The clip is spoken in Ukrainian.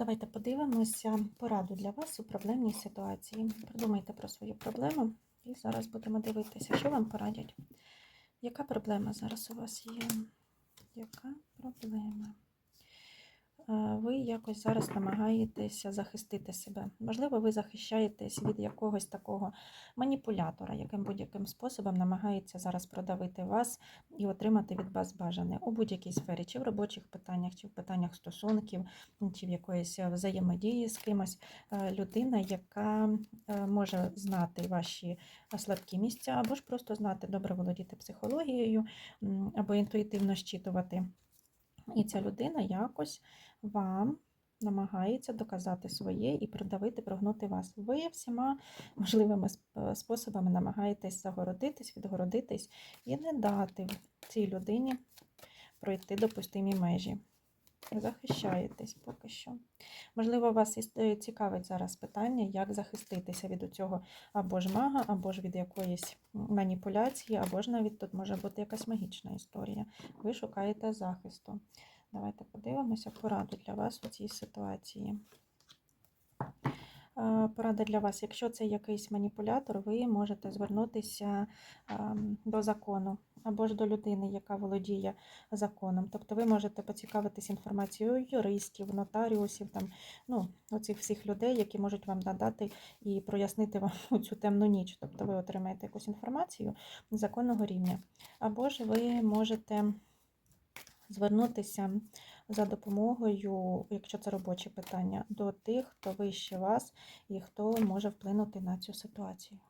Давайте подивимося пораду для вас у проблемній ситуації. Придумайте про свою проблему і зараз будемо дивитися, що вам порадять. Яка проблема зараз у вас є? Яка проблема? Ви якось зараз намагаєтеся захистити себе. Можливо, ви захищаєтесь від якогось такого маніпулятора, яким будь-яким способом намагається зараз продавити вас і отримати від вас бажане у будь-якій сфері, чи в робочих питаннях, чи в питаннях стосунків, чи в якоїсь е, взаємодії з кимось. Е, Людина, яка е, може знати ваші слабкі місця, або ж просто знати, добре володіти психологією, або інтуїтивно щитувати. І ця людина якось вам намагається доказати своє і придавити, прогнути вас. Ви всіма можливими способами намагаєтесь загородитись, відгородитись і не дати цій людині пройти допустимі межі. Захищаєтесь поки що. Можливо, вас цікавить зараз питання, як захиститися від цього або ж мага, або ж від якоїсь маніпуляції, або ж навіть тут може бути якась магічна історія. Ви шукаєте захисту. Давайте подивимося пораду для вас у цій ситуації. Порада для вас. Якщо це якийсь маніпулятор, ви можете звернутися до закону або ж до людини, яка володіє законом. Тобто ви можете поцікавитись інформацією юристів, нотаріусів, там, ну, оцих всіх людей, які можуть вам надати і прояснити вам цю темну ніч. Тобто ви отримаєте якусь інформацію законного рівня. Або ж ви можете звернутися за допомогою, якщо це робоче питання, до тих, хто вище вас і хто може вплинути на цю ситуацію.